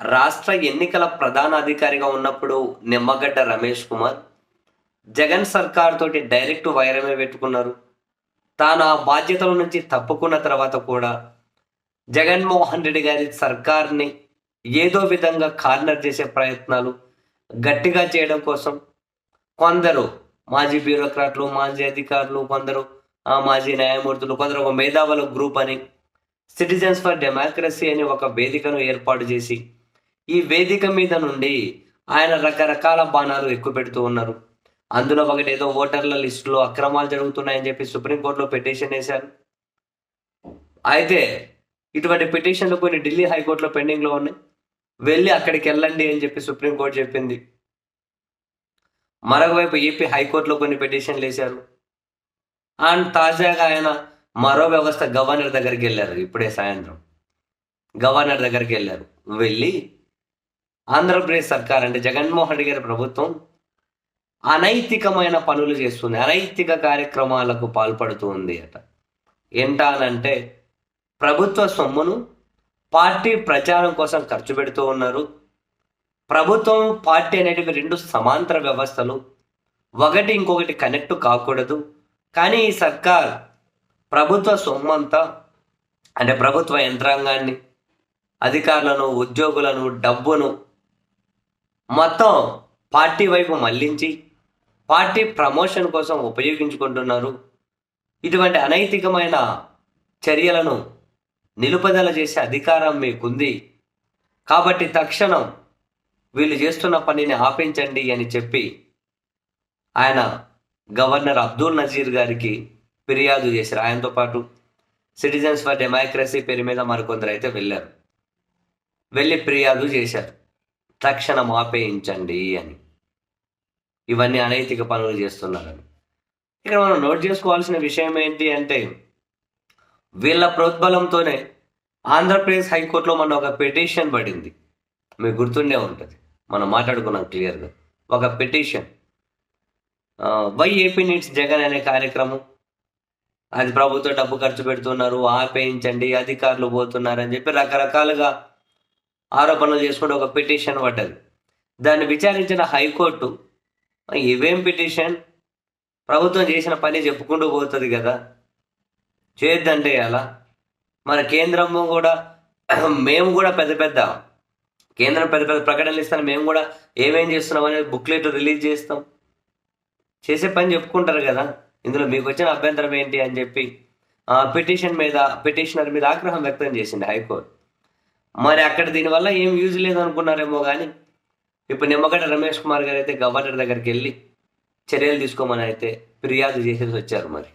రాష్ట్ర ఎన్నికల ప్రధాన అధికారిగా ఉన్నప్పుడు నిమ్మగడ్డ రమేష్ కుమార్ జగన్ సర్కార్ తోటి డైరెక్ట్ వైరమే పెట్టుకున్నారు. తాను ఆ బాధ్యతల నుంచి తప్పుకున్న తర్వాత కూడా జగన్మోహన్ రెడ్డి గారి సర్కార్ని ఏదో విధంగా కార్నర్ చేసే ప్రయత్నాలు గట్టిగా చేయడం కోసం కొందరు మాజీ బ్యూరోక్రాట్లు మాజీ అధికారులు కొందరు ఆ మాజీ న్యాయమూర్తులు కొందరు ఒక మేధావుల గ్రూప్ అని సిటిజన్స్ ఫర్ డెమోక్రసీ అని ఒక వేదికను ఏర్పాటు చేసి ఈ వేదిక మీద నుండి ఆయన రకరకాల బాణాలు ఎక్కువ పెడుతూ ఉన్నారు. అందులో ఒకటి ఏదో ఓటర్ల లిస్టులో అక్రమాలు జరుగుతున్నాయని చెప్పి సుప్రీంకోర్టులో పిటిషన్ వేశారు. అయితే ఇటువంటి పిటిషన్లు కొన్ని ఢిల్లీ హైకోర్టులో పెండింగ్లో ఉన్నాయి. వెళ్ళి అక్కడికి వెళ్ళండి అని చెప్పి సుప్రీంకోర్టు చెప్పింది. మరొక వైపు ఏపీ హైకోర్టులో కొన్ని పిటిషన్లు వేశారు. అండ్ తాజాగా ఆయన మరో వ్యవస్థ గవర్నర్ దగ్గరికి వెళ్ళారు. ఇప్పుడే సాయంత్రం. గవర్నర్ దగ్గరికి వెళ్ళారు. వెళ్ళి ఆంధ్రప్రదేశ్ సర్కార్ అంటే జగన్మోహన్ రెడ్డి గారి ప్రభుత్వం అనైతికమైన పనులు చేస్తుంది అనైతిక కార్యక్రమాలకు పాల్పడుతూ ఉంది అట. ఏంటానంటే ప్రభుత్వ సొమ్మును పార్టీ ప్రచారం కోసం ఖర్చు పెడుతూ ఉన్నారు. ప్రభుత్వం పార్టీ అనేటివి రెండు సమాంతర వ్యవస్థలు. ఒకటి ఇంకొకటి కనెక్ట్ కాకూడదు. కానీ ఈ సర్కార్ ప్రభుత్వ సొమ్మంతా అంటే ప్రభుత్వ యంత్రాంగాన్ని అధికారులను ఉద్యోగులను డబ్బును మొత్తం పార్టీ వైపు మళ్ళించి పార్టీ ప్రమోషన్ కోసం ఉపయోగించుకుంటున్నారు. ఇటువంటి అనైతికమైన చర్యలను నిలుపుదల చేసే అధికారం మీకుంది. కాబట్టి తక్షణం వీళ్ళు చేస్తున్న పనిని ఆపించండి అని చెప్పి ఆయన గవర్నర్ అబ్దుల్ నజీర్ గారికి ఫిర్యాదు చేశారు. ఆయనతో పాటు సిటిజన్స్ ఫర్ డెమోక్రసీ పేరు మీద మరికొందరు అయితే వెళ్ళారు. వెళ్ళి ఫిర్యాదు చేశారు. తక్షణం ఆపేయించండి అని. ఇవన్నీ అనైతిక పనులు చేస్తున్నారని. ఇక్కడ మనం నోట్ చేసుకోవాల్సిన విషయం ఏంటి అంటే వీళ్ళ ప్రోద్బలంతోనే ఆంధ్రప్రదేశ్ హైకోర్టులో మన ఒక పిటిషన్ పడింది. మీకు గుర్తుండే ఉంటుంది. మనం మాట్లాడుకున్నాం క్లియర్గా. ఒక petition. Y AP needs Jagan అనే కార్యక్రమం. అది ప్రభుత్వం డబ్బు ఖర్చు పెడుతున్నారు ఆపేయించండి అధికారులు పోతున్నారు అని చెప్పి రకరకాలుగా ఆరోపణలు చేసుకుంటూ ఒక పిటిషన్ పడ్డది. దాన్ని విచారించిన హైకోర్టు ఇవేం పిటిషన్? ప్రభుత్వం చేసిన పని చెప్పుకుంటూ పోతుంది కదా. చేయొద్దంటే అలా మన కేంద్రము కూడా మేము కూడా పెద్ద పెద్ద కేంద్రం పెద్ద పెద్ద ప్రకటనలు ఇస్తాను మేము కూడా ఏమేం చేస్తున్నాం అనేది బుక్లెట్ రిలీజ్ చేస్తాం. చేసే పని చెప్పుకుంటారు కదా. ఇందులో మీకు వచ్చిన అభ్యంతరం ఏంటి? అని చెప్పి పిటిషన్ మీద పిటిషనర్ మీద ఆగ్రహం వ్యక్తం చేసింది హైకోర్టు. మరి అక్కడ దీనివల్ల ఏం యూజ్ లేదనుకున్నారేమో కానీ ఇప్పుడు నిమ్మగడ్డ రమేష్ కుమార్ గారు అయితే గవర్నర్ దగ్గరికి వెళ్ళి చర్యలు తీసుకోమని అయితే ఫిర్యాదు చేసేసి వచ్చారు మరి.